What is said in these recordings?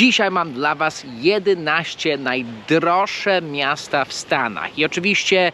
Dzisiaj mam dla Was 11 najdroższe miasta w Stanach. I oczywiście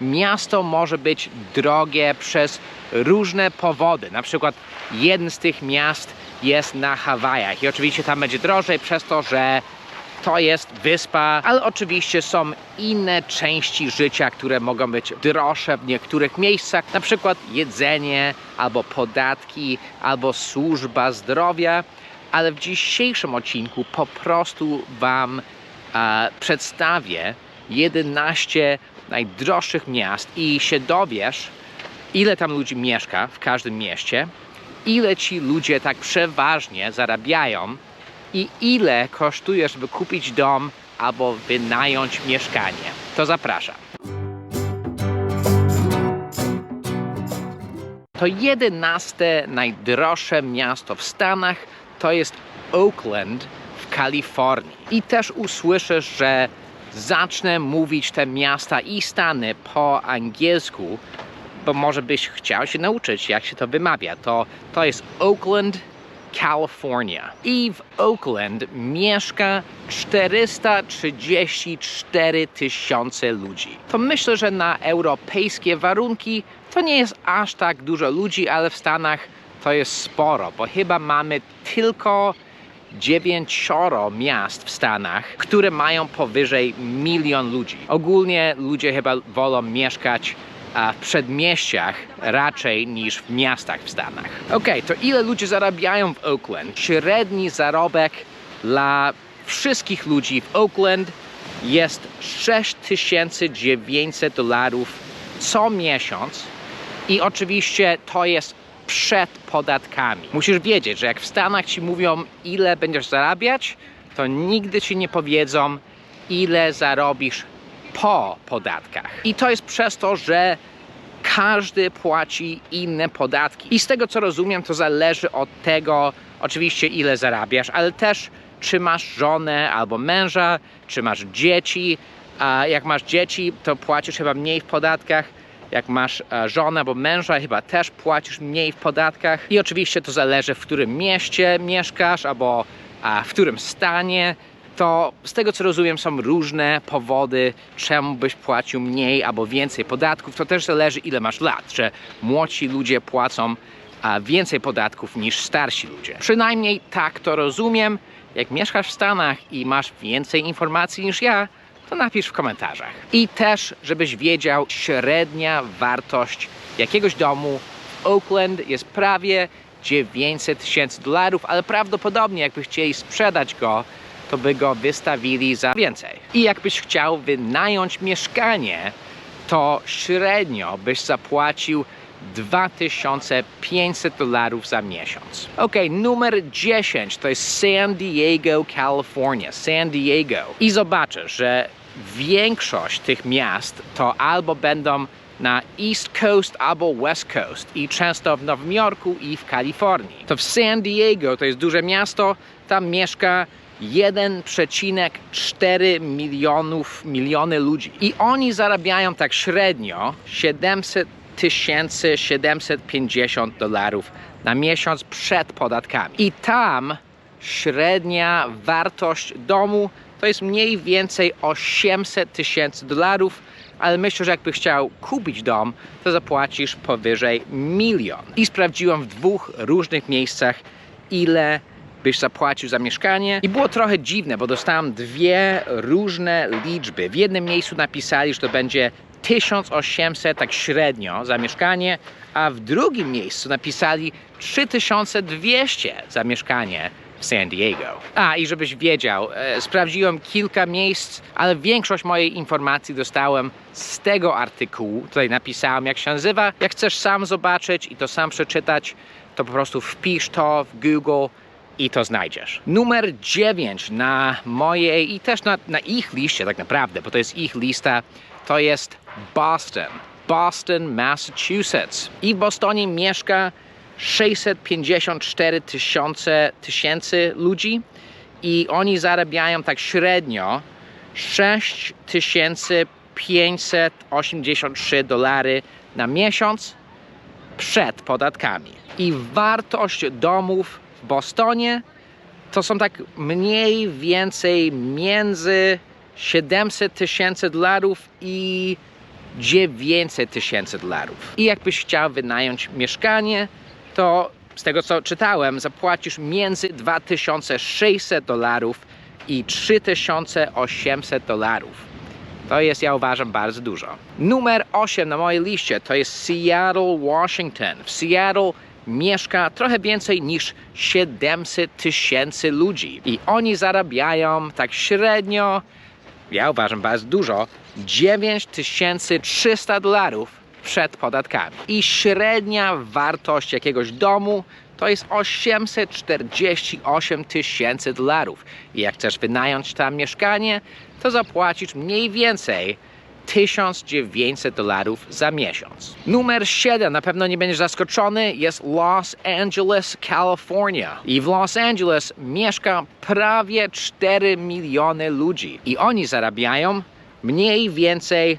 miasto może być drogie przez różne powody. Na przykład jeden z tych miast jest na Hawajach i oczywiście tam będzie drożej przez to, że to jest wyspa, ale oczywiście są inne części życia, które mogą być droższe w niektórych miejscach, na przykład jedzenie, albo podatki, albo służba zdrowia. Ale w dzisiejszym odcinku po prostu Wam e, przedstawię 11 najdroższych miast i się dowiesz, ile tam ludzi mieszka w każdym mieście, ile ci ludzie tak przeważnie zarabiają i ile kosztuje, żeby kupić dom albo wynająć mieszkanie. To zapraszam. To jedenaste najdroższe miasto w Stanach to jest Oakland w Kalifornii. I też usłyszysz, że zacznę mówić te miasta i stany po angielsku, bo może byś chciał się nauczyć, jak się to wymawia. To, to jest Oakland, California. I w Oakland mieszka 434 tysiące ludzi. To myślę, że na europejskie warunki to nie jest aż tak dużo ludzi, ale w Stanach to jest sporo, bo chyba mamy tylko dziewięcioro miast w Stanach, które mają powyżej milion ludzi. Ogólnie ludzie chyba wolą mieszkać w przedmieściach raczej niż w miastach w Stanach. Ok, to ile ludzie zarabiają w Oakland? Średni zarobek dla wszystkich ludzi w Oakland jest 6900 dolarów co miesiąc i oczywiście to jest przed podatkami. Musisz wiedzieć, że jak w Stanach ci mówią, ile będziesz zarabiać, to nigdy ci nie powiedzą, ile zarobisz po podatkach. I to jest przez to, że każdy płaci inne podatki. I z tego co rozumiem, to zależy od tego, oczywiście, ile zarabiasz, ale też czy masz żonę albo męża, czy masz dzieci. A jak masz dzieci, to płacisz chyba mniej w podatkach jak masz e, żonę albo męża, chyba też płacisz mniej w podatkach. I oczywiście to zależy, w którym mieście mieszkasz albo w którym stanie. To z tego co rozumiem, są różne powody, czemu byś płacił mniej albo więcej podatków. To też zależy, ile masz lat, że młodsi ludzie płacą więcej podatków niż starsi ludzie. Przynajmniej tak to rozumiem. Jak mieszkasz w Stanach i masz więcej informacji niż ja, to napisz w komentarzach. I też, żebyś wiedział, średnia wartość jakiegoś domu w Oakland jest prawie 900 tysięcy dolarów, ale prawdopodobnie jakby chcieli sprzedać go, to by go wystawili za więcej. I jakbyś chciał wynająć mieszkanie, to średnio byś zapłacił 2500 dolarów za miesiąc. Ok, numer 10 to jest San Diego, California. San Diego. I zobaczysz, że większość tych miast to albo będą na East Coast albo West Coast i często w Nowym Jorku i w Kalifornii. To w San Diego, to jest duże miasto, tam mieszka 1,4 milionów miliony ludzi. I oni zarabiają tak średnio 700 tysięcy 750 dolarów na miesiąc przed podatkami. I tam średnia wartość domu to jest mniej więcej 800 tysięcy dolarów, ale myślę, że jakby chciał kupić dom, to zapłacisz powyżej milion. I sprawdziłam w dwóch różnych miejscach, ile byś zapłacił za mieszkanie. I było trochę dziwne, bo dostałam dwie różne liczby. W jednym miejscu napisali, że to będzie 1800 tak średnio za mieszkanie, a w drugim miejscu napisali 3200 za mieszkanie w San Diego. A i żebyś wiedział, e, sprawdziłem kilka miejsc, ale większość mojej informacji dostałem z tego artykułu. Tutaj napisałem, jak się nazywa. Jak chcesz sam zobaczyć i to sam przeczytać, to po prostu wpisz to w Google i to znajdziesz. Numer 9 na mojej i też na, na ich liście tak naprawdę, bo to jest ich lista, to jest Boston. Boston, Massachusetts. I w Bostonie mieszka 654 tysiące, tysięcy ludzi i oni zarabiają tak średnio 6583 dolary na miesiąc przed podatkami. I wartość domów w Bostonie to są tak mniej więcej między 700 tysięcy dolarów i 900 tysięcy dolarów. I jakbyś chciał wynająć mieszkanie, to z tego co czytałem, zapłacisz między 2600 dolarów i 3800 dolarów. To jest, ja uważam, bardzo dużo. Numer 8 na mojej liście to jest Seattle, Washington. W Seattle mieszka trochę więcej niż 700 tysięcy ludzi. I oni zarabiają tak średnio, ja uważam bardzo dużo, 9300 dolarów przed podatkami. I średnia wartość jakiegoś domu to jest 848 tysięcy dolarów. I jak chcesz wynająć tam mieszkanie, to zapłacisz mniej więcej 1900 dolarów za miesiąc. Numer 7, na pewno nie będziesz zaskoczony, jest Los Angeles, California. I w Los Angeles mieszka prawie 4 miliony ludzi. I oni zarabiają mniej więcej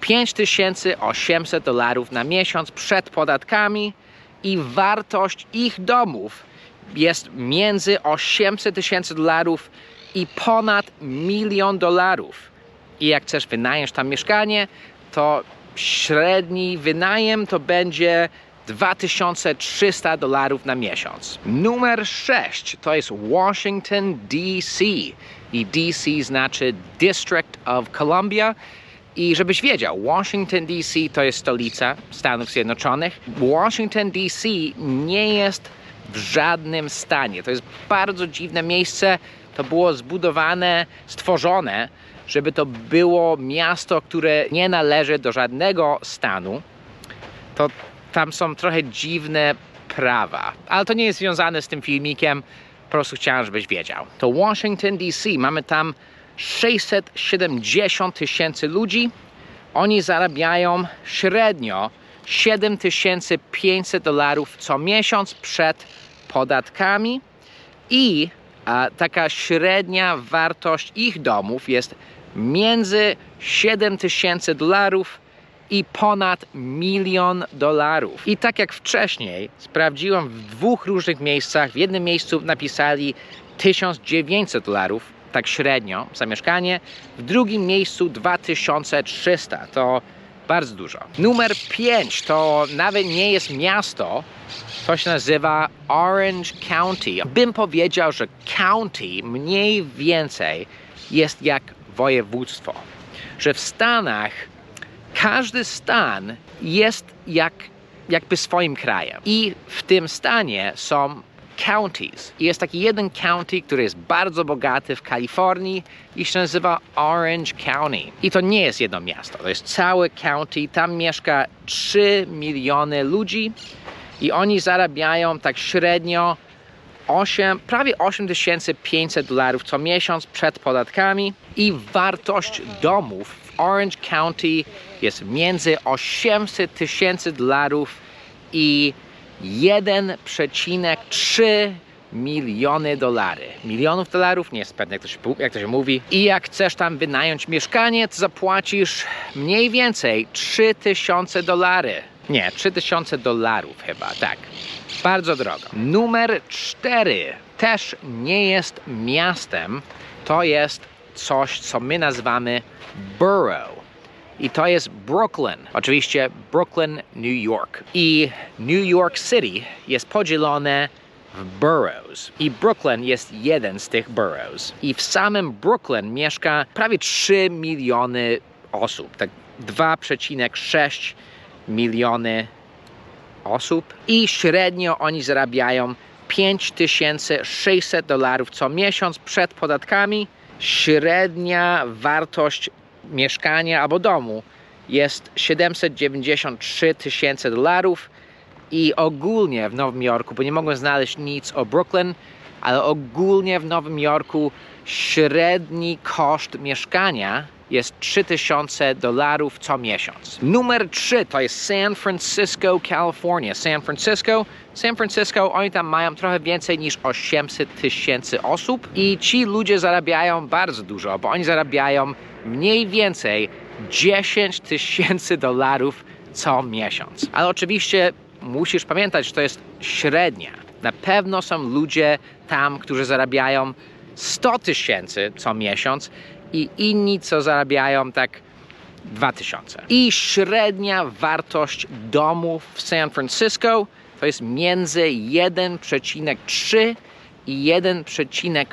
5800 dolarów na miesiąc przed podatkami i wartość ich domów jest między 800 tysięcy dolarów i ponad milion dolarów. I jak chcesz wynająć tam mieszkanie, to średni wynajem to będzie 2300 dolarów na miesiąc. Numer 6 to jest Washington DC. I DC znaczy District of Columbia. I żebyś wiedział, Washington DC to jest stolica Stanów Zjednoczonych. Washington DC nie jest w żadnym stanie. To jest bardzo dziwne miejsce. To było zbudowane, stworzone, żeby to było miasto, które nie należy do żadnego stanu. To tam są trochę dziwne prawa, ale to nie jest związane z tym filmikiem. Po prostu chciałem, żebyś wiedział. To Washington DC, mamy tam 670 tysięcy ludzi. Oni zarabiają średnio 7500 dolarów co miesiąc przed podatkami i a, taka średnia wartość ich domów jest między 7000 dolarów i ponad milion dolarów. I tak jak wcześniej sprawdziłem w dwóch różnych miejscach, w jednym miejscu napisali 1900 dolarów, tak średnio za mieszkanie, w drugim miejscu 2300. To bardzo dużo. Numer 5 to nawet nie jest miasto, to się nazywa Orange County. Bym powiedział, że county mniej więcej jest jak województwo. Że w Stanach każdy stan jest jak, jakby swoim krajem. I w tym stanie są counties. I jest taki jeden county, który jest bardzo bogaty w Kalifornii i się nazywa Orange County. I to nie jest jedno miasto, to jest cały county. Tam mieszka 3 miliony ludzi i oni zarabiają tak średnio 8, prawie 8500 dolarów co miesiąc przed podatkami i wartość domów w Orange County jest między 800 tysięcy dolarów i 1,3 miliony dolary. Milionów dolarów, nie jest pewne jak to, się, jak to się mówi. I jak chcesz tam wynająć mieszkanie, to zapłacisz mniej więcej 3000 dolary. Nie, 3000 dolarów chyba, tak. Bardzo drogo. Numer 4 też nie jest miastem, to jest coś, co my nazywamy borough. I to jest Brooklyn. Oczywiście Brooklyn, New York. I New York City jest podzielone w boroughs. I Brooklyn jest jeden z tych boroughs. I w samym Brooklyn mieszka prawie 3 miliony osób. Tak 2,6 miliony osób. I średnio oni zarabiają 5600 dolarów co miesiąc przed podatkami. Średnia wartość mieszkania albo domu jest 793 tysięcy dolarów i ogólnie w Nowym Jorku, bo nie mogłem znaleźć nic o Brooklyn, ale ogólnie w Nowym Jorku średni koszt mieszkania jest 3000 dolarów co miesiąc. Numer 3 to jest San Francisco, California. San Francisco, San Francisco, oni tam mają trochę więcej niż 800 tysięcy osób i ci ludzie zarabiają bardzo dużo, bo oni zarabiają mniej więcej 10 tysięcy dolarów co miesiąc. Ale oczywiście musisz pamiętać, że to jest średnia. Na pewno są ludzie tam, którzy zarabiają 100 tysięcy co miesiąc i inni, co zarabiają tak 2000. I średnia wartość domów w San Francisco to jest między 1,3 i 1,5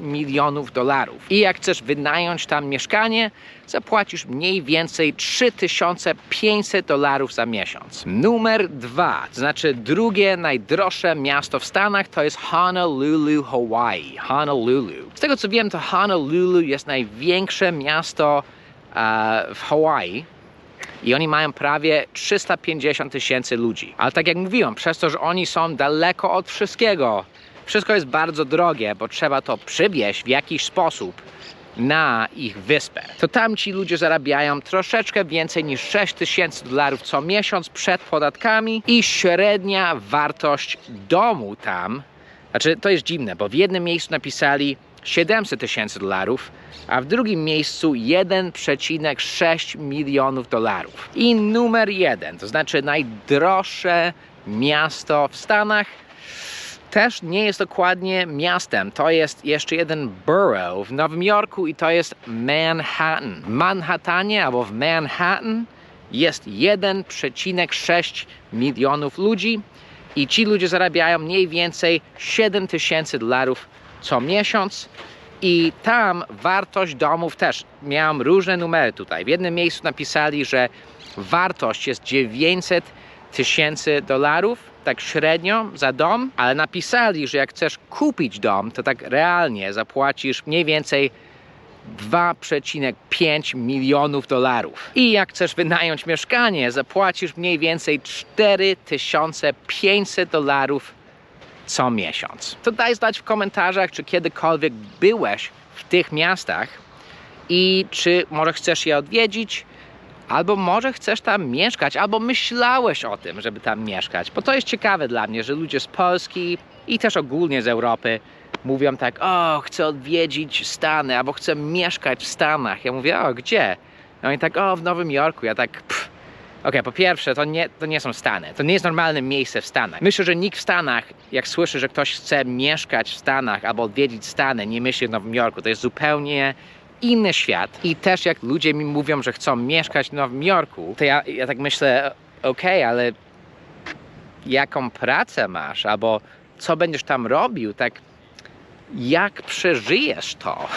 milionów dolarów. I jak chcesz wynająć tam mieszkanie, zapłacisz mniej więcej 3500 dolarów za miesiąc. Numer dwa, znaczy drugie najdroższe miasto w Stanach, to jest Honolulu, Hawaii. Honolulu. Z tego co wiem, to Honolulu jest największe miasto e, w Hawaii. I oni mają prawie 350 tysięcy ludzi. Ale tak jak mówiłem, przez to, że oni są daleko od wszystkiego, wszystko jest bardzo drogie, bo trzeba to przywieźć w jakiś sposób na ich wyspę. To tam ci ludzie zarabiają troszeczkę więcej niż 6 tysięcy dolarów co miesiąc przed podatkami i średnia wartość domu tam, znaczy to jest dziwne, bo w jednym miejscu napisali 700 tysięcy dolarów, a w drugim miejscu 1,6 milionów dolarów. I numer jeden, to znaczy najdroższe miasto w Stanach, też nie jest dokładnie miastem. To jest jeszcze jeden borough w Nowym Jorku i to jest Manhattan. W Manhattanie albo w Manhattan jest 1,6 milionów ludzi i ci ludzie zarabiają mniej więcej 7 tysięcy dolarów co miesiąc. I tam wartość domów też. Miałem różne numery tutaj. W jednym miejscu napisali, że wartość jest 900 tysięcy dolarów, tak średnio za dom, ale napisali, że jak chcesz kupić dom, to tak realnie zapłacisz mniej więcej 2,5 milionów dolarów. I jak chcesz wynająć mieszkanie, zapłacisz mniej więcej 4500 dolarów co miesiąc. To daj znać w komentarzach, czy kiedykolwiek byłeś w tych miastach i czy może chcesz je odwiedzić, albo może chcesz tam mieszkać, albo myślałeś o tym, żeby tam mieszkać. Bo to jest ciekawe dla mnie, że ludzie z Polski i też ogólnie z Europy mówią tak, o, chcę odwiedzić Stany, albo chcę mieszkać w Stanach. Ja mówię, o, gdzie? No i tak, o, w Nowym Jorku. Ja tak, pff. Okej, po pierwsze, to nie, to nie są Stany. To nie jest normalne miejsce w Stanach. Myślę, że nikt w Stanach, jak słyszy, że ktoś chce mieszkać w Stanach albo odwiedzić Stany, nie myśli o Nowym Jorku. To jest zupełnie inny świat. I też jak ludzie mi mówią, że chcą mieszkać w Nowym Jorku, to ja, ja tak myślę, okej, ale jaką pracę masz, albo co będziesz tam robił, tak jak przeżyjesz to?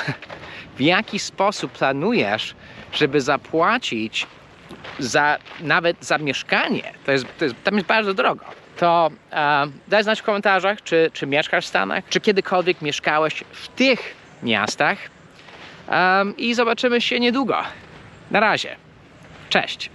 W jaki sposób planujesz, żeby zapłacić za, nawet za mieszkanie? To jest, to jest, tam jest bardzo drogo. To e, daj znać w komentarzach, czy, czy mieszkasz w Stanach, czy kiedykolwiek mieszkałeś w tych miastach. I zobaczymy się niedługo. Na razie. Cześć.